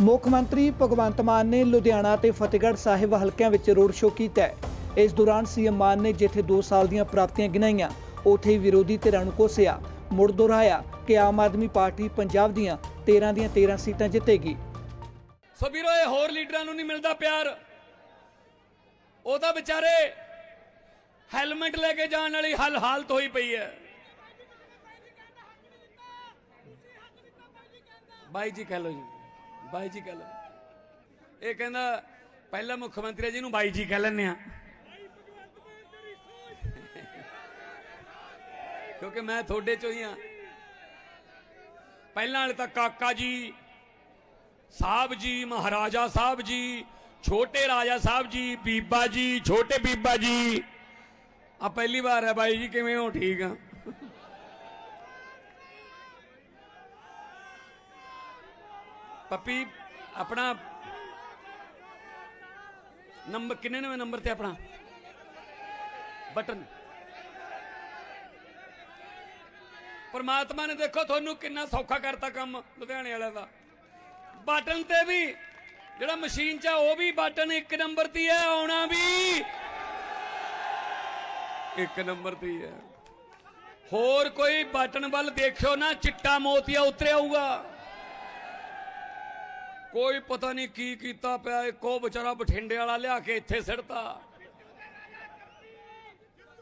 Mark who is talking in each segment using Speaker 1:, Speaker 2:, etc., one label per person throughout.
Speaker 1: ਮੁੱਖ ਮੰਤਰੀ ਭਗਵੰਤ ਮਾਨ ਨੇ ਲੁਧਿਆਣਾ ਤੇ ਫਤਿਹਗੜ੍ਹ ਸਾਹਿਬ ਹਲਕਿਆਂ ਵਿੱਚ ਰੋਡ ਸ਼ੋਅ ਕੀਤਾ ਹੈ। ਇਸ ਦੌਰਾਨ ਸੀਐਮ ਮਾਨ ਨੇ ਜਿੱਥੇ 2 ਸਾਲ ਦੀਆਂ ਪ੍ਰਾਪਤੀਆਂ ਗਿਣਾਈਆਂ, ਉੱਥੇ ਹੀ ਵਿਰੋਧੀ ਧਿਰਾਂ ਨੂੰ ਕੋਸਿਆ। ਮੁੜ ਦੁਹਰਾਇਆ ਕਿ ਆਮ ਆਦਮੀ ਪਾਰਟੀ ਪੰਜਾਬ ਦੀਆਂ 13 ਦੀਆਂ 13 ਸੀਟਾਂ ਜਿੱਤੇਗੀ।
Speaker 2: ਸੋ ਵੀਰੋ, ਇਹ ਹੋਰ ਲੀਡਰਾਂ ਨੂੰ ਨਹੀਂ ਮਿਲਦਾ ਪਿਆਰ। ਉਹ ਤਾਂ ਵਿਚਾਰੇ ਹੈਲਮਟ ਲੈ ਕੇ ਜਾਣ ਵਾਲੀ ਹਲ ਹਾਲਤ ਹੋਈ ਪਈ ਹੈ। ਬਾਈ ਜੀ, ਕਹਿ ਲੋ ਜੀ। ਬਾਈ ਜੀ ਕਹਿ ਲੋ ਇਹ ਕਹਿੰਦਾ, ਪਹਿਲਾ ਮੁੱਖ ਮੰਤਰੀ ਹੈ ਨੂੰ ਬਾਈ ਜੀ ਕਹਿ ਲੈਂਦੇ ਆ। ਕਿਉਂਕਿ ਮੈਂ ਤੁਹਾਡੇ ਚੋਂ ਹੀ ਆ। ਪਹਿਲਾਂ ਵਾਲੇ ਤਾਂ ਕਾਕਾ ਜੀ, ਸਾਹਿਬ ਜੀ, ਮਹਾਰਾਜਾ ਸਾਹਿਬ ਜੀ, ਛੋਟੇ ਰਾਜਾ ਸਾਹਿਬ ਜੀ, ਬੀਬਾ ਜੀ, ਛੋਟੇ ਬੀਬਾ ਜੀ। ਆ ਪਹਿਲੀ ਵਾਰ ਹੈ ਬਾਈ ਜੀ, ਕਿਵੇਂ ਹੋ? ਠੀਕ ਆ। ਪੱਪੀ, ਆਪਣਾ ਨੰਬਰ ਕਿੰਨੇ ਨਵੇਂ ਨੰਬਰ ਤੇ ਆਪਣਾ? ਬਟਨ। ਪਰਮਾਤਮਾ ਨੇ ਦੇਖੋ, ਤੁਹਾਨੂੰ ਕਿੰਨਾ ਸੌਖਾ ਕਰਤਾ ਕੰਮ ਲੁਧਿਆਣੇ ਵਾਲਿਆਂ ਦਾ। ਬਟਨ ਤੇ ਵੀ, ਜਿਹੜਾ ਮਸ਼ੀਨ 'ਚ ਆ, ਉਹ ਵੀ ਬਟਨ ਇੱਕ ਨੰਬਰ ਤੇ ਹੈ ਆਉਣਾ ਵੀ ਇੱਕ ਨੰਬਰ ਤੇ ਹੈ। ਹੋਰ ਕੋਈ ਬਟਨ ਵੱਲ ਦੇਖਿਓ ਨਾ, ਚਿੱਟਾ ਮੋਤੀਆ ਉਤਰਿਆ ਹੋਊਗਾ। ਕੋਈ ਪਤਾ ਨਹੀਂ ਕੀ ਕੀਤਾ ਪਿਆ, ਇੱਕੋ ਵਿਚਾਰਾ ਬਠਿੰਡੇ ਵਾਲਾ ਲਿਆ ਕੇ ਇੱਥੇ ਸਿੱਟਤਾ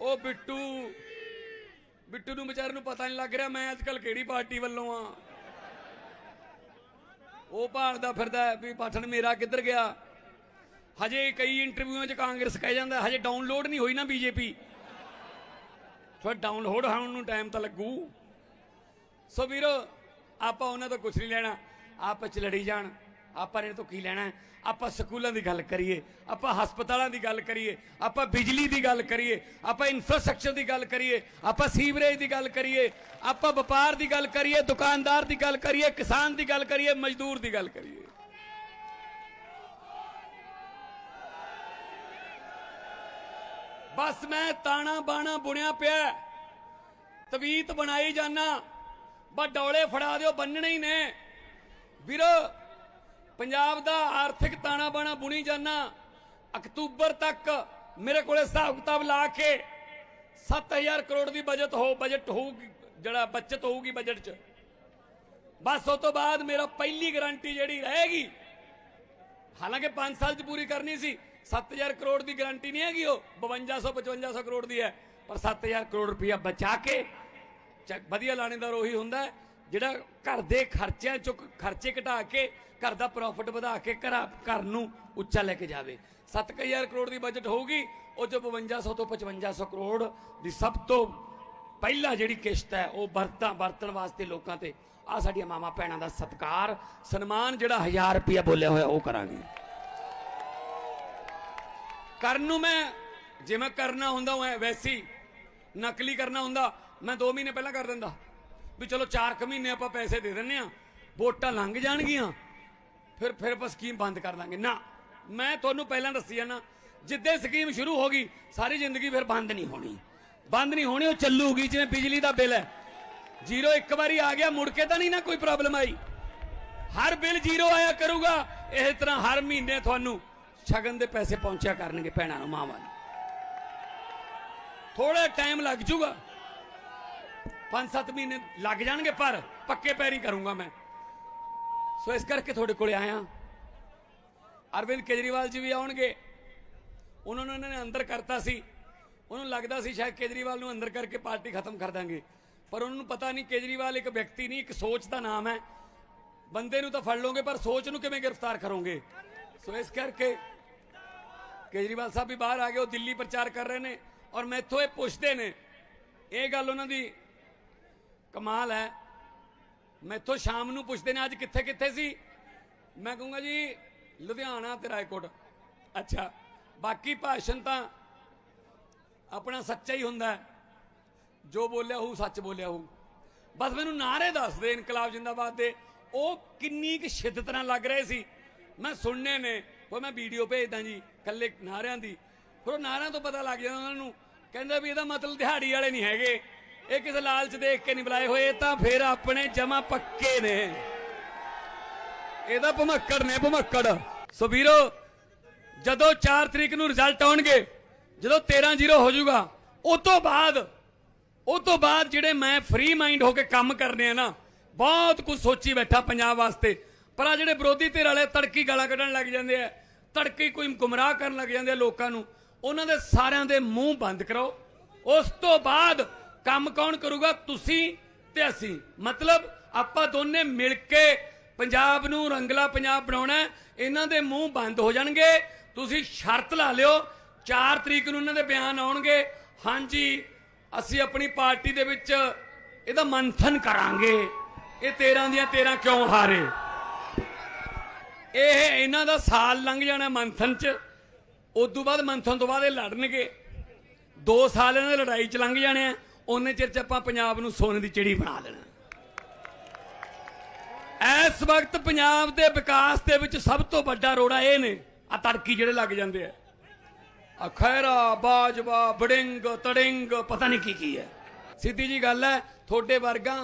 Speaker 2: ਉਹ ਬਿੱਟੂ ਬਿੱਟੂ ਨੂੰ ਵਿਚਾਰੇ ਨੂੰ ਪਤਾ ਨਹੀਂ ਲੱਗ ਰਿਹਾ ਮੈਂ ਅੱਜ ਕੱਲ ਕਿਹੜੀ ਪਾਰਟੀ ਵੱਲੋਂ ਆ। ਉਹ ਭਾਲਦਾ ਫਿਰਦਾ ਵੀ ਪਾਠਣ ਮੇਰਾ ਕਿੱਧਰ ਗਿਆ। ਹਜੇ ਕਈ ਇੰਟਰਵਿਊਆਂ 'ਚ ਕਾਂਗਰਸ ਕਹਿ ਜਾਂਦਾ, ਹਜੇ ਡਾਊਨਲੋਡ ਨਹੀਂ ਹੋਈ ਨਾ ਬੀਜੇਪੀ। ਫਿਰ ਡਾਊਨਲੋਡ ਹੋਣ ਨੂੰ ਟਾਈਮ ਤਾਂ ਲੱਗੂ। ਸੋ ਵੀਰੋ, ਆਪਾਂ ਉਹਨਾਂ ਤੋਂ ਕੁਝ ਨਹੀਂ ਲੈਣਾ ਆਪਸ ਚ ਲੜੀ ਜਾਣ। ਆਪਾਂ ਨੇ ਤੋਂ ਕੀ ਲੈਣਾ ਆਪਾਂ ਸਕੂਲਾਂ ਦੀ ਗੱਲ ਕਰੀਏ, ਆਪਾਂ ਹਸਪਤਾਲਾਂ ਦੀ ਗੱਲ ਕਰੀਏ, ਆਪਾਂ ਬਿਜਲੀ ਦੀ ਗੱਲ ਕਰੀਏ, ਆਪਾਂ ਇਨਫਰਾਸਟ੍ਰਕਚਰ ਦੀ ਗੱਲ ਕਰੀਏ, ਆਪਾਂ ਸੀਵਰੇਜ ਦੀ ਗੱਲ ਕਰੀਏ, ਆਪਾਂ ਵਪਾਰ ਦੀ ਗੱਲ ਕਰੀਏ, ਦੁਕਾਨਦਾਰ ਦੀ ਗੱਲ ਕਰੀਏ, ਕਿਸਾਨ ਦੀ ਗੱਲ ਕਰੀਏ, ਮਜ਼ਦੂਰ ਦੀ ਗੱਲ ਕਰੀਏ। ਬਸ ਮੈਂ ਤਾਣਾ ਬਾਣਾ ਬੁਣਿਆ ਪਿਆ ਤਵੀਤ ਬਣਾਈ ਜਾਣਾ ਬਸ ਡੌਲੇ ਫੜਾ ਦਿਓ, ਬੰਨਣੇ ਹੀ ਨੇ। ਵੀਰੋ ਪੰਜਾਬ ਦਾ ਆਰਥਿਕ ਤਾਣਾ ਬਾਣਾ ਬੁਣੀ ਜਾਣਾ ਅਕਤੂਬਰ ਤੱਕ ਮੇਰੇ ਕੋਲੇ ਹਿਸਾਬ ਕਿਤਾਬ ਲਾ ਕੇ 7000 ਕਰੋੜ ਦੀ ਬਜਟ ਹੋ, ਬਜਟ ਹੋਊਗੀ, ਜਿਹੜਾ ਬਚਤ ਹੋਊਗੀ ਬਜਟ 'ਚ। ਬਸ ਉਸ ਤੋਂ ਬਾਅਦ ਮੇਰਾ ਪਹਿਲੀ ਗਾਰੰਟੀ ਜਿਹੜੀ ਰਹੇਗੀ, ਹਾਲਾਂਕਿ 5 ਸਾਲ 'ਚ ਪੂਰੀ ਕਰਨੀ ਸੀ 7000 ਕਰੋੜ ਦੀ ਗਾਰੰਟੀ ਨਹੀਂ ਹੈਗੀ ਉਹ 5200 5500 ਕਰੋੜ ਦੀ ਹੈ। ਪਰ 7000 ਕਰੋੜ ਰੁਪਇਆ ਬਚਾ ਕੇ, ਚ- ਵਧੀਆ ਲਾਣੇਦਾਰ ਉਹੀ ਹੁੰਦਾ ਹੈ। ਜਿਹੜਾ ਘਰ ਦੇ ਖਰਚਿਆਂ ਚੋਂ ਖਰਚੇ ਘਟਾ ਕੇ ਘਰ ਦਾ ਪ੍ਰੋਫਿਟ ਵਧਾ ਕੇ ਘਰ ਘਰ ਨੂੰ ਉੱਚਾ ਲੈ ਕੇ ਜਾਵੇ। 7000 ਕਰੋੜ ਦੀ ਬਜਟ ਹੋਊਗੀ, ਉਹ ਚ 5200 ਤੋਂ 5500 ਕਰੋੜ ਦੀ ਸਭ ਤੋਂ ਪਹਿਲਾ ਜਿਹੜੀ ਕਿਸ਼ਤ ਹੈ, ਉਹ ਵਰਤਾਂ, ਵਰਤਣ ਵਾਸਤੇ ਲੋਕਾਂ ਤੇ ਆ ਸਾਡੀਆਂ ਮਾਮਾ ਭੈਣਾਂ ਦਾ ਸਤਕਾਰ, ਸਨਮਾਨ ਜਿਹੜਾ 1000 ਰੁਪਇਆ ਬੋਲਿਆ ਹੋਇਆ, ਉਹ ਕਰਾਂਗੇ। ਕਰਨ ਨੂੰ ਮੈਂ, ਜਿਵੇਂ ਕਰਨਾ ਹੁੰਦਾ, ਉਹ ਵੈਸੀ ਨਕਲੀ ਕਰਨਾ ਹੁੰਦਾ, ਮੈਂ 2 ਮਹੀਨੇ ਪਹਿਲਾਂ ਕਰ ਦਿੰਦਾ। ਵੀ ਚਲੋ 4 ਕੁ ਮਹੀਨੇ ਆਪਾਂ ਪੈਸੇ ਦੇ ਦਿੰਨੇ ਆ, ਵੋਟਾਂ ਲੰਘ ਜਾਣਗੀਆਂ, ਫਿਰ ਫਿਰ ਆਪਾਂ ਸਕੀਮ ਬੰਦ ਕਰ ਦਾਂਗੇ। ਨਾ, ਮੈਂ ਤੁਹਾਨੂੰ ਪਹਿਲਾਂ ਦੱਸੀ ਜਾਣਾ ਜਿੱਦੇ ਸਕੀਮ ਸ਼ੁਰੂ ਹੋ ਗਈ, ਸਾਰੀ ਜ਼ਿੰਦਗੀ ਫਿਰ ਬੰਦ ਨਹੀਂ ਹੋਣੀ। ਬੰਦ ਨਹੀਂ ਹੋਣੀ, ਉਹ ਚੱਲੂਗੀ, ਜਿਵੇਂ ਬਿਜਲੀ ਦਾ ਬਿੱਲ ਹੈ। ਜ਼ੀਰੋ ਇੱਕ ਵਾਰੀ ਆ ਗਿਆ, ਮੁੜ ਕੇ ਤਾਂ ਨਹੀਂ ਨਾ ਕੋਈ ਪ੍ਰੋਬਲਮ ਆਈ। ਹਰ ਬਿੱਲ ਜ਼ੀਰੋ ਆਇਆ ਕਰੂਗਾ, ਇਸ ਤਰ੍ਹਾਂ ਹਰ ਮਹੀਨੇ ਤੁਹਾਨੂੰ ਸ਼ਗਨ ਦੇ ਪੈਸੇ ਪਹੁੰਚਿਆ ਕਰਨਗੇ ਭੈਣਾਂ ਨੂੰ, ਮਾਵਾਂ ਨੂੰ। ਥੋੜਾ ਟਾਈਮ ਲੱਗ ਜੂਗਾ। 5-7 ਮਹੀਨੇ ਲੱਗ ਜਾਣਗੇ, ਪਰ ਪੱਕੇ ਪੈਰੀ ਕਰੂੰਗਾ ਮੈਂ। ਸੋ ਇਸ ਕਰਕੇ ਤੁਹਾਡੇ ਕੋਲੇ ਆਇਆ ਅਰਵਿੰਦ ਕੇਜਰੀਵਾਲ ਜੀ ਵੀ ਆਉਣਗੇ। ਉਹਨਾਂ ਨੂੰ ਇਹਨਾਂ ਨੇ ਅੰਦਰ ਕਰਤਾ ਸੀ। ਉਹਨੂੰ ਲੱਗਦਾ ਸੀ ਸ਼ਾਇਦ ਕੇਜਰੀਵਾਲ ਨੂੰ ਅੰਦਰ ਕਰਕੇ ਪਾਰਟੀ ਖਤਮ ਕਰ ਦਾਂਗੇ। ਪਰ ਉਹਨਾਂ ਨੂੰ ਪਤਾ ਨਹੀਂ, ਕੇਜਰੀਵਾਲ ਇੱਕ ਵਿਅਕਤੀ ਨਹੀਂ, ਇੱਕ ਸੋਚ ਦਾ ਨਾਮ ਹੈ। ਬੰਦੇ ਨੂੰ ਤਾਂ ਫੜ ਲਓਗੇ, ਪਰ ਸੋਚ ਨੂੰ ਕਿਵੇਂ ਗ੍ਰਿਫਤਾਰ ਕਰੋਗੇ? ਸੋ ਇਸ ਕਰਕੇ ਕੇਜਰੀਵਾਲ ਸਾਹਿਬ ਵੀ ਬਾਹਰ ਆ ਗਏ, ਉਹ ਦਿੱਲੀ ਪ੍ਰਚਾਰ ਕਰ ਰਹੇ ਨੇ। ਔਰ ਮੈਥੋਂ ਇਹ ਪੁੱਛਦੇ ਨੇ, ਇਹ ਗੱਲ ਉਹਨਾਂ ਦੀ ਕਮਾਲ ਹੈ। ਮੈਥੋਂ ਸ਼ਾਮ ਨੂੰ ਪੁੱਛਦੇ ਨੇ, ਅੱਜ ਕਿੱਥੇ ਕਿੱਥੇ ਸੀ? ਮੈਂ ਕਹੂੰਗਾ ਜੀ, ਲੁਧਿਆਣਾ ਤੇ ਰਾਏਕੋਟ। ਅੱਛਾ, ਬਾਕੀ ਭਾਸ਼ਣ ਤਾਂ ਆਪਣਾ ਸੱਚਾ ਹੀ ਹੁੰਦਾ ਜੋ ਬੋਲਿਆ ਹੋਊ, ਸੱਚ ਬੋਲਿਆ ਹੋਊ। ਬਸ ਮੈਨੂੰ ਨਾਰੇ ਦੱਸਦੇ ਇਨਕਲਾਬ ਜਿੰਦਾਬਾਦ ਦੇ। ਉਹ ਕਿੰਨੀ ਕੁ ਸ਼ਿੱਦਤ ਨਾਲ ਲੱਗ ਰਹੇ ਸੀ। ਮੈਂ ਸੁਣਨੇ ਨੇ ਉਹ ਮੈਂ ਵੀਡੀਓ ਭੇਜਦਾ ਜੀ ਕੱਲੇ ਨਾਰਿਆਂ ਦੀ। ਫਿਰ ਉਹ ਨਾਰਿਆਂ ਤੋਂ ਪਤਾ ਲੱਗ ਜਾਂਦਾ ਉਹਨਾਂ ਨੂੰ। ਕਹਿੰਦਾ ਵੀ ਇਹਦਾ ਮਤਲਬ ਦਿਹਾੜੀ ਵਾਲੇ ਨਹੀਂ ਹੈਗੇ। ਇਹ ਕਿਸੇ ਲਾਲਚ ਦੇਖ ਕੇ ਨਹੀਂ ਬੁਲਾਏ ਹੋਏ ਤਾਂ ਫੇਰ ਆਪਣੇ ਜਮਾ ਪੱਕੇ ਨੇ। ਇਹਦਾ ਭਮੱਕੜ ਨੇ, ਭਮੱਕੜ। ਸੋ ਵੀਰੋ, ਜਦੋਂ 4 ਤਰੀਕ ਨੂੰ ਰਿਜ਼ਲਟ ਆਉਣਗੇ, ਜਦੋਂ 13-0 ਹੋ ਜਾਊਗਾ, ਉਸ ਤੋਂ ਬਾਅਦ ਉਹ ਤੋਂ ਬਾਅਦ ਜਿਹੜੇ ਮੈਂ ਫ੍ਰੀ ਮਾਈਂਡ ਹੋ ਕੇ ਕੰਮ ਕਰਨੇ ਆ ਨਾ, ਬਹੁਤ ਕੁਝ ਸੋਚੀ ਬੈਠਾ ਪੰਜਾਬ ਵਾਸਤੇ। ਪਰ ਆ ਜਿਹੜੇ ਵਿਰੋਧੀ ਧਿਰ ਵਾਲੇ ਤੜਕੀ ਗਾਲਾਂ ਕੱਢਣ ਲੱਗ ਜਾਂਦੇ ਆ, ਤੜਕੀ ਕੋਈ ਗੁੰਮਰਾਹ ਕਰਨ ਲੱਗ ਜਾਂਦੇ ਆ ਲੋਕਾਂ ਨੂੰ, ਉਹਨਾਂ ਦੇ ਸਾਰਿਆਂ ਦੇ ਮੂੰਹ ਬੰਦ ਕਰੋ। ਉਸ ਤੋਂ ਬਾਅਦ ਕੰਮ ਕੌਣ ਕਰੂਗਾ? ਤੁਸੀਂ ਤੇ ਅਸੀਂ। ਮਤਲਬ ਆਪਾਂ ਦੋਨੇ ਮਿਲ ਕੇ ਪੰਜਾਬ ਨੂੰ ਰੰਗਲਾ ਪੰਜਾਬ ਬਣਾਉਣਾ ਇਹਨਾਂ ਦੇ ਮੂੰਹ ਬੰਦ ਹੋ ਜਾਣਗੇ। ਤੁਸੀਂ ਸ਼ਰਤ ਲਾ ਲਿਓ। 4 ਤਰੀਕ ਨੂੰ ਇਹਨਾਂ ਦੇ ਬਿਆਨ ਆਉਣਗੇ। ਹਾਂਜੀ, ਅਸੀਂ ਆਪਣੀ ਪਾਰਟੀ ਦੇ ਵਿੱਚ ਇਹਦਾ ਮੰਥਨ ਕਰਾਂਗੇ। ਇਹ 13 ਦੀਆਂ 13 ਕਿਉਂ ਹਾਰੇ? ਇਹ ਇਹਨਾਂ ਦਾ ਸਾਲ ਲੰਘ ਜਾਣਾ ਮੰਥਨ ਚ। ਉਸ ਤੋਂ ਬਾਅਦ ਮੰਥਨ ਤੋਂ ਬਾਅਦ ਇਹ ਲੜਨਗੇ। 2 ਸਾਲ ਇਹਨਾਂ ਦੀ ਲੜਾਈ ਚ ਲੰਘ ਜਾਣੇ ਆ। ਉਹਨੇ ਚਿਰ ਚ ਆਪਾਂ ਪੰਜਾਬ ਨੂੰ ਸੋਨੇ ਦੀ ਚਿੜੀ ਬਣਾ ਦੇਣਾ ਇਸ ਵਕਤ ਪੰਜਾਬ ਦੇ ਵਿਕਾਸ ਦੇ ਵਿੱਚ ਸਭ ਤੋਂ ਵੱਡਾ ਰੋੜਾ ਇਹ ਨੇ ਆ ਤੜਕੀ ਜਿਹੜੇ ਲੱਗ ਜਾਂਦੇ ਆ। ਆ ਖੈਰਾ ਬਾਜਵਾ ਬੜਿੰਗ ਤੜਿੰਗ, ਪਤਾ ਨਹੀਂ ਕੀ ਕੀ ਹੈ। ਸਿੱਧੀ ਜੀ ਗੱਲ ਹੈ, ਤੁਹਾਡੇ ਵਰਗਾ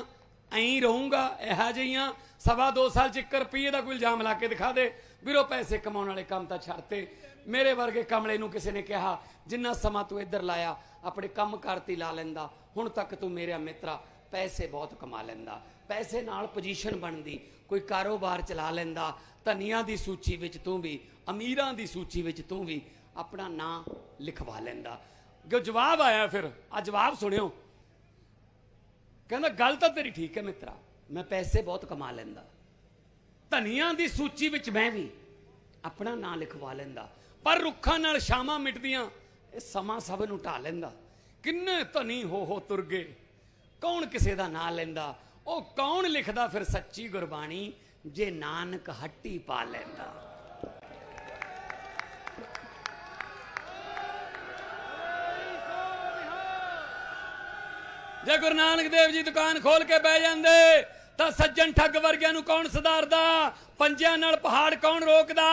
Speaker 2: ਐਂ ਰਹੂੰਗਾ, ਇਹੋ ਜਿਹੀਆਂ ਸਵਾ ਦੋ ਸਾਲ ਚ 1 ਰੁਪਏ ਦਾ ਕੋਈ ਇਲਜ਼ਾਮ ਲਾ ਕੇ ਦਿਖਾ ਦੇ, ਵੀਰੋ ਪੈਸੇ ਕਮਾਉਣ ਵਾਲੇ ਕੰਮ ਤਾਂ ਛੱਡਤੇ। ਮੇਰੇ ਵਰਗੇ ਕਮਲੇ ਨੂੰ ਕਿਸੇ ਨੇ ਕਿਹਾ, ਜਿੰਨਾ ਸਮਾਂ ਤੂੰ ਇੱਧਰ ਲਾਇਆ, ਆਪਣੇ ਕੰਮ ਕਰਤੀ ਲਾ ਲੈਂਦਾ। ਹੁਣ ਤੱਕ ਤੂੰ ਮੇਰਾ ਮਿੱਤਰਾ ਪੈਸੇ ਬਹੁਤ ਕਮਾ ਲੈਂਦਾ। ਪੈਸੇ ਨਾਲ ਪੋਜੀਸ਼ਨ ਬਣਦੀ, ਕੋਈ ਕਾਰੋਬਾਰ ਚਲਾ ਲੈਂਦਾ, ਧਨੀਆਂ ਦੀ ਸੂਚੀ ਵਿੱਚ ਤੂੰ ਵੀ, ਅਮੀਰਾਂ ਦੀ ਸੂਚੀ ਵਿੱਚ ਤੂੰ ਵੀ ਆਪਣਾ ਨਾਂ ਲਿਖਵਾ ਲੈਂਦਾ। ਜੋ ਜਵਾਬ ਆਇਆ ਫਿਰ, ਆ ਜਵਾਬ ਸੁਣਿਓ। ਕਹਿੰਦਾ, ਗੱਲ ਤਾਂ ਤੇਰੀ ਠੀਕ ਹੈ ਮਿੱਤਰਾ, ਮੈਂ ਪੈਸੇ ਬਹੁਤ ਕਮਾ ਲੈਂਦਾ। ਧਨੀਆਂ ਦੀ ਸੂਚੀ ਵਿੱਚ ਮੈਂ ਵੀ ਆਪਣਾ ਨਾਂ ਲਿਖਵਾ ਲੈਂਦਾ। ਪਰ ਰੁੱਖਾਂ ਨਾਲ ਸ਼ਾਮਾਂ ਮਿਟਦੀਆਂ, ਇਹ ਸਮਾਂ ਸਭ ਨੂੰ ਢਾ ਲੈਂਦਾ। ਕਿੰਨੇ ਧਨੀ ਹੋ ਹੋ ਤੁਰ ਗਏ ਕੌਣ ਕਿਸੇ ਦਾ ਨਾਂ ਲੈਂਦਾ? ਉਹ ਕੌਣ ਲਿਖਦਾ ਫਿਰ ਸੱਚੀ ਗੁਰਬਾਣੀ, ਜੇ ਨਾਨਕ ਹੱਟੀ ਪਾ ਲੈਂਦਾ? ਜੇ ਗੁਰੂ ਨਾਨਕ ਦੇਵ ਜੀ ਦੁਕਾਨ ਖੋਲ ਕੇ ਬਹਿ ਜਾਂਦੇ, ਤਾਂ ਸੱਜਣ ਠੱਗ ਵਰਗਿਆਂ ਨੂੰ ਕੌਣ ਸੁਧਾਰਦਾ? ਪੰਜਿਆਂ ਨਾਲ ਪਹਾੜ ਕੌਣ ਰੋਕਦਾ?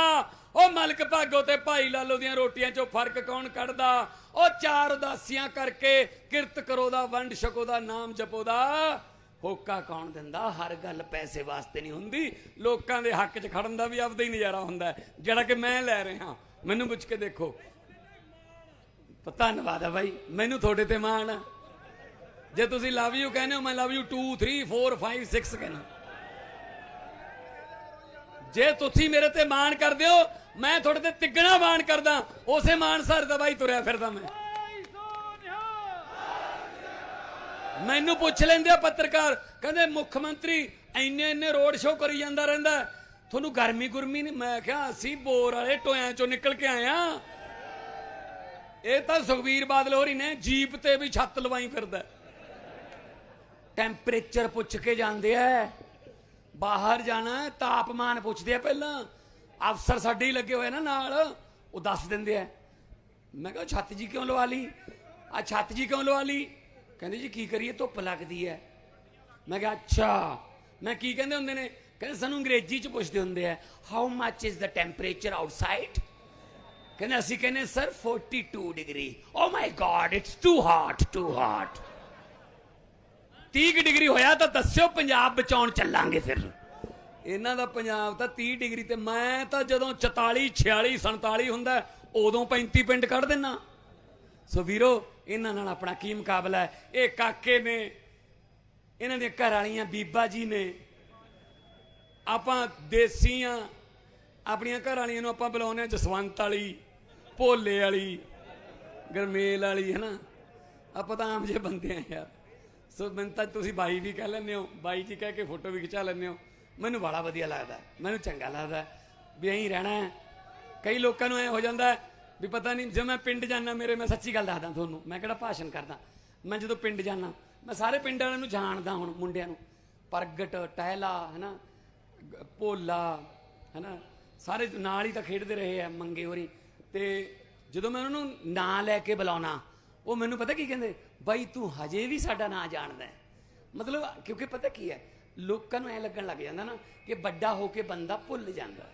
Speaker 2: ਉਹ ਮਲਕ ਭਾਗੋ ਤੇ ਭਾਈ ਲਾਲੋ ਦੀਆਂ ਰੋਟੀਆਂ 'ਚੋਂ ਫ਼ਰਕ ਕੌਣ ਕੱਢਦਾ? ਉਹ ਚਾਰ ਉਦਾਸੀਆਂ ਕਰਕੇ ਕਿਰਤ ਕਰੋ ਦਾ, ਵੰਡ ਛਕੋ ਦਾ, ਨਾਮ ਜਪੋ ਦਾ। ਹੋਕਾ ਕੌਣ ਦਿੰਦਾ? ਹਰ ਗੱਲ ਪੈਸੇ ਵਾਸਤੇ ਨਹੀਂ ਹੁੰਦੀ। ਲੋਕਾਂ ਦੇ ਹੱਕ 'ਚ ਖੜਨ ਦਾ ਵੀ ਆਪਦਾ ਹੀ ਨਜ਼ਾਰਾ ਹੁੰਦਾ ਜਿਹੜਾ ਕਿ ਮੈਂ ਲੈ ਰਿਹਾ ਮੈਨੂੰ ਪੁੱਛ ਕੇ ਦੇਖੋ। ਧੰਨਵਾਦ ਆ ਬਾਈ। ਮੈਨੂੰ ਤੁਹਾਡੇ ਤੇ ਮਾਣ ਹੈ ਜੇ ਤੁਸੀਂ ਲਵ ਯੂ ਕਹਿੰਦੇ ਹੋ, ਮੈਂ ਲਵ ਯੂ 2 3 4 5 6 ਕਹਿੰਦਾ। ਜੇ ਤੁਸੀਂ ਮੇਰੇ ਤੇ ਮਾਣ ਕਰਦੇ ਹੋ, ਮੈਂ ਤੁਹਾਡੇ ਤੇ ਤਿੱਗਣਾ ਮਾਣ ਕਰਦਾ। ਉਸੇ ਮਾਣ ਸਰ ਦਾ ਬਾਈ ਤੁਰਿਆ ਫਿਰਦਾ ਮੈਂ। ਮੈਨੂੰ ਪੁੱਛ ਲੈਂਦੇ ਆ ਪੱਤਰਕਾਰ, ਕਹਿੰਦੇ ਮੁੱਖ ਮੰਤਰੀ ਇੰਨੇ ਇੰਨੇ ਰੋਡ ਸ਼ੋਅ ਕਰੀ ਜਾਂਦਾ ਰਹਿੰਦਾ। ਤੁਹਾਨੂੰ ਗਰਮੀ ਗੁਰਮੀ ਨਹੀਂ ਮੈਂ ਕਿਹਾ ਅਸੀਂ ਬੋਰ ਵਾਲੇ ਟੋਇਆਂ ਚੋਂ ਨਿਕਲ ਕੇ ਆਏ ਆ ਇਹ ਤਾਂ ਸੁਖਵੀਰ ਬਾਦਲ ਹੋਰੀ ਨੇ ਜੀਪ ਤੇ ਵੀ ਛੱਤ ਲਵਾਈ ਫਿਰਦਾ। ਟੈਂਪਰੇਚਰ ਪੁੱਛ ਕੇ ਜਾਂਦੇ ਆ। ਬਾਹਰ ਜਾਣਾ ਤਾਪਮਾਨ ਪੁੱਛਦੇ ਆ ਪਹਿਲਾਂ। ਅਫਸਰ ਸਾਡੇ ਹੀ ਲੱਗੇ ਹੋਏ ਨਾ ਨਾਲ, ਉਹ ਦੱਸ ਦਿੰਦੇ ਆ। ਮੈਂ ਕਿਹਾ ਛੱਤ ਜੀ ਕਿਉਂ ਲਵਾ ਲਈ? ਆ ਛੱਤ ਜੀ ਕਿਉਂ ਲਵਾ ਲਈ? ਕਹਿੰਦੇ ਜੀ, ਕੀ ਕਰੀਏ, ਧੁੱਪ ਲੱਗਦੀ ਹੈ। ਮੈਂ ਕਿਹਾ, ਅੱਛਾ। ਮੈਂ ਕੀ ਕਹਿੰਦੇ ਹੁੰਦੇ ਨੇ? ਕਹਿੰਦੇ, ਸਾਨੂੰ ਅੰਗਰੇਜ਼ੀ ਚ ਪੁੱਛਦੇ ਹੁੰਦੇ ਆ how much is the temperature outside ਕਹਿੰਦੇ, ਅਸੀਂ ਕਹਿੰਦੇ sir 42 degree oh my God it's too hot too hot 30 ਕੁ ਡਿਗਰੀ ਹੋਇਆ ਤਾਂ ਦੱਸਿਓ, ਪੰਜਾਬ ਬਚਾਉਣ ਚੱਲਾਂਗੇ ਫਿਰ। ਇਹਨਾਂ ਦਾ ਪੰਜਾਬ ਤਾਂ 30 ਡਿਗਰੀ ਤੇ ਮੈਂ ਤਾਂ ਜਦੋਂ 44 46 47 ਹੁੰਦਾ, ਉਦੋਂ 35 ਪਿੰਡ ਕੱਢ ਦਿੰਨਾ। ਸੋ ਵੀਰੋ, ਇਹਨਾਂ ਨਾਲ ਆਪਣਾ ਕੀ ਮੁਕਾਬਲਾ ਹੈ? ਇਹ ਕਾਕੇ ਨੇ, ਇਹਨਾਂ ਦੀਆਂ ਘਰ ਵਾਲੀਆਂ ਬੀਬਾ ਜੀ ਨੇ। ਆਪਾਂ ਦੇਸੀਆਂ ਆਪਣੀਆਂ ਘਰ ਵਾਲੀਆਂ ਨੂੰ ਆਪਾਂ ਬੁਲਾਉਂਦੇ ਆ ਜਸਵੰਤ ਵਾਲੀ, ਭੋਲੇ ਵਾਲੀ, ਗਰਮੇਲ ਵਾਲੀ ਹੈ ਨਾ ਆਪਾਂ ਤਾਂ ਆਮ ਜਿਹੇ ਬੰਦੇ ਆ ਯਾਰ। ਸੋ ਮੈਨੂੰ ਤਾਂ ਤੁਸੀਂ ਬਾਈ ਵੀ ਕਹਿ ਲੈਂਦੇ ਹੋ, ਬਾਈ ਜੀ ਕਹਿ ਕੇ ਫੋਟੋ ਵੀ ਖਿਚਾ ਲੈਂਦੇ ਹੋ। ਮੈਨੂੰ ਬੜਾ ਵਧੀਆ ਲੱਗਦਾ, ਮੈਨੂੰ ਚੰਗਾ ਲੱਗਦਾ। ਵੀ ਐਂ ਰਹਿਣਾ ਹੈ। ਕਈ ਲੋਕਾਂ ਨੂੰ ਐ ਹੋ ਜਾਂਦਾ ਵੀ ਪਤਾ ਨਹੀਂ, ਜੇ ਮੈਂ ਪਿੰਡ ਜਾਣਾ ਮੇਰੇ ਮੈਂ ਸੱਚੀ ਗੱਲ ਦੱਸਦਾ ਤੁਹਾਨੂੰ, ਮੈਂ ਕਿਹੜਾ ਭਾਸ਼ਣ ਕਰਦਾ। ਮੈਂ ਜਦੋਂ ਪਿੰਡ ਜਾਣਾ ਮੈਂ ਸਾਰੇ ਪਿੰਡ ਵਾਲਿਆਂ ਨੂੰ ਜਾਣਦਾ ਹੁਣ ਮੁੰਡਿਆਂ ਨੂੰ। ਪ੍ਰਗਟ, ਟਹਿਲਾ, ਹੈਨਾ ਗ- ਭੋਲਾ, ਹੈਨਾ, ਸਾਰੇ ਨਾਲ ਹੀ ਤਾਂ ਖੇਡਦੇ ਰਹੇ ਆ ਮੰਗੇ ਹੋਰੀ। ਤੇ ਜਦੋਂ ਮੈਂ ਉਹਨਾਂ ਨੂੰ ਨਾਂ ਲੈ ਕੇ ਬੁਲਾਉਣਾ, ਉਹ ਮੈਨੂੰ ਪਤਾ ਕੀ ਕਹਿੰਦੇ, ਬਾਈ, ਤੂੰ ਹਜੇ ਵੀ ਸਾਡਾ ਨਾਂ ਜਾਣਦਾ ਮਤਲਬ, ਕਿਉਂਕਿ ਪਤਾ ਕੀ ਹੈ ਲੋਕਾਂ ਨੂੰ ਐ ਲੱਗਣ ਲੱਗ ਜਾਂਦਾ ਨਾ ਕਿ ਵੱਡਾ ਹੋ ਕੇ ਬੰਦਾ ਭੁੱਲ ਜਾਂਦਾ।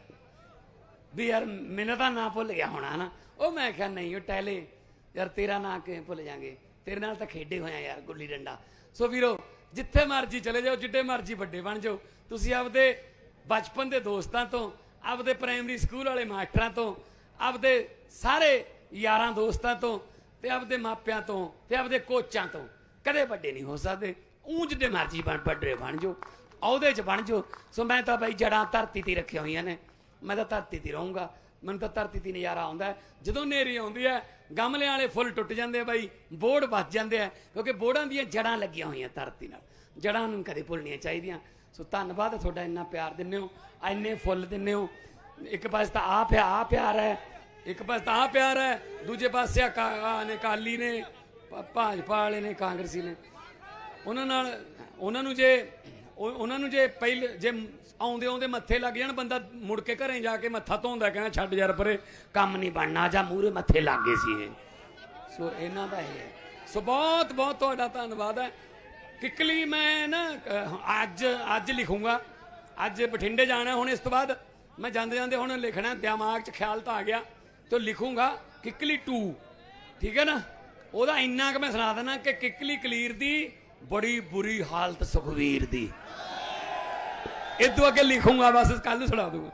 Speaker 2: ਵੀ ਯਾਰ ਮੈਨੂੰ ਤਾਂ ਨਾਂ ਭੁੱਲ ਗਿਆ ਹੋਣਾ ਨਾ ਉਹ ਮੈਂ ਕਿਹਾ, ਨਹੀਂ, ਉਹ ਟਹਿਲੇ ਯਾਰ ਤੇਰਾ ਨਾਂ ਕਿਵੇਂ ਭੁੱਲ ਜਾਾਂਗੇ ਤੇਰੇ ਨਾਲ ਤਾਂ ਖੇਡੇ ਹੋਇਆ ਯਾਰ ਗੁੱਲੀ ਡੰਡਾ। ਸੋ ਵੀਰੋ, ਜਿੱਥੇ ਮਰਜ਼ੀ ਚਲੇ ਜਾਓ, ਜਿੱਡੇ ਮਰਜ਼ੀ ਵੱਡੇ ਬਣ ਜਾਓ। ਤੁਸੀਂ ਆਪਦੇ ਬਚਪਨ ਦੇ ਦੋਸਤਾਂ ਤੋਂ, ਆਪਦੇ ਪ੍ਰਾਇਮਰੀ ਸਕੂਲ ਵਾਲੇ ਮਾਸਟਰਾਂ ਤੋਂ, ਆਪਦੇ ਸਾਰੇ ਯਾਰਾਂ ਦੋਸਤਾਂ ਤੋਂ ਤੇ ਆਪਦੇ ਮਾਪਿਆਂ ਤੋਂ ਤੇ ਆਪਦੇ ਕੋਚਾਂ ਤੋਂ ਕਦੇ ਵੱਡੇ ਨਹੀਂ ਹੋ ਸਕਦੇ। ਉਂਝ ਦੇ ਮਰਜ਼ੀ ਬਣ ਵੱਡੇ ਬਣ ਜੋ ਉਹਦੇ 'ਚ ਬਣ ਜੋ ਸੋ ਮੈਂ ਤਾਂ ਬਈ ਜੜਾਂ ਧਰਤੀ ਤੇ ਰੱਖੀਆਂ ਹੋਈਆਂ ਨੇ। ਮੈਂ ਤਾਂ ਧਰਤੀ ਤੇ ਰਹੂੰਗਾ। ਮੈਨੂੰ ਤਾਂ ਧਰਤੀ ਤੇ ਨਜ਼ਾਰਾ ਆਉਂਦਾ ਜਦੋਂ ਨੇਰੀ ਆਉਂਦੀ ਹੈ, ਗਮਲਿਆਂ ਵਾਲੇ ਫੁੱਲ ਟੁੱਟ ਜਾਂਦੇ ਆ ਬਾਈ, ਬੋੜ ਵੱਜ ਜਾਂਦੇ ਆ, ਕਿਉਂਕਿ ਬੋੜਾਂ ਦੀਆਂ ਜੜਾਂ ਲੱਗੀਆਂ ਹੋਈਆਂ ਧਰਤੀ ਨਾਲ। ਜੜਾਂ ਨੂੰ ਕਦੇ ਭੁੱਲਣੀਆਂ ਚਾਹੀਦੀਆਂ। ਸੋ ਧੰਨਵਾਦ ਤੁਹਾਡਾ ਇੰਨਾ ਪਿਆਰ ਦਿੰਦੇ ਹੋ, ਇੰਨੇ ਫੁੱਲ ਦਿੰਦੇ ਹੋ। ਇੱਕ ਪਾਸੇ ਤਾਂ ਆ ਪਿਆ ਆ ਪਿਆਰ ਹੈ। ਇੱਕ ਪਾਸੇ ਤਾਂ ਆ ਪਿਆਰ ਹੈ। ਦੂਜੇ ਪਾਸੇ ਆ ਕਾ- ਨੇ ਕਾਲੀ ਨੇ ਭਾਜਪਾ ਵਾਲੇ ਨੇ, ਕਾਂਗਰਸੀ ਨੇ। ਉਹਨਾਂ ਨਾਲ, ਉਹਨਾਂ ਨੂੰ ਜੇ ਉਹਨਾਂ ਨੂੰ ਜੇ ਪਹਿਲੇ, ਜੇ ਆਉਂਦੇ ਆਉਂਦੇ ਮੱਥੇ ਲੱਗ ਜਾਣ, ਬੰਦਾ ਮੁੜ ਕੇ ਘਰੇ ਜਾ ਕੇ ਮੱਥਾ ਧੋਂਦਾ, ਕਹਿੰਦਾ ਛੱਡ ਯਾਰ ਪਰੇ, ਕੰਮ ਨਹੀਂ ਬਣਨਾ, ਜਾਂ ਮੂਰੇ ਮੱਥੇ ਲੱਗ ਗਏ ਸੀ ਇਹ। ਸੋ ਇਹਨਾਂ ਦਾ ਇਹ ਹੈ। ਸੋ ਬਹੁਤ ਬਹੁਤ ਤੁਹਾਡਾ ਧੰਨਵਾਦ ਹੈ। ਕਿੱਕਲੀ ਮੈਂ ਨਾ ਅੱਜ ਅੱਜ ਲਿਖੂੰਗਾ। ਅੱਜ ਬਠਿੰਡੇ ਜਾਣਾ ਹੁਣ ਇਸ ਤੋਂ ਬਾਅਦ। ਮੈਂ ਜਾਂਦੇ ਜਾਂਦੇ ਹੁਣ ਲਿਖਣਾ, ਦਿਮਾਗ 'ਚ ਖਿਆਲ ਤਾਂ ਆ ਗਿਆ। ਤੇ ਲਿਖੂੰਗਾ ਕਿੱਕਲੀ 2 ਠੀਕ ਹੈ ਨਾ? ਉਹਦਾ ਇੰਨਾ ਕਿ ਮੈਂ ਸੁਣਾ ਦਿੰਦਾ ਕਿ ਕਿੱਕਲੀ ਕਲੀਰ ਦੀ ਬੜੀ ਬੁਰੀ ਹਾਲਤ ਸੁਖਵੀਰ ਦੀ। ਇਹ ਤੋਂ ਅੱਗੇ ਲਿਖੂੰਗਾ ਬਸ ਕੱਲ ਨੂੰ ਸੁਣਾ ਦੂੰਗਾ।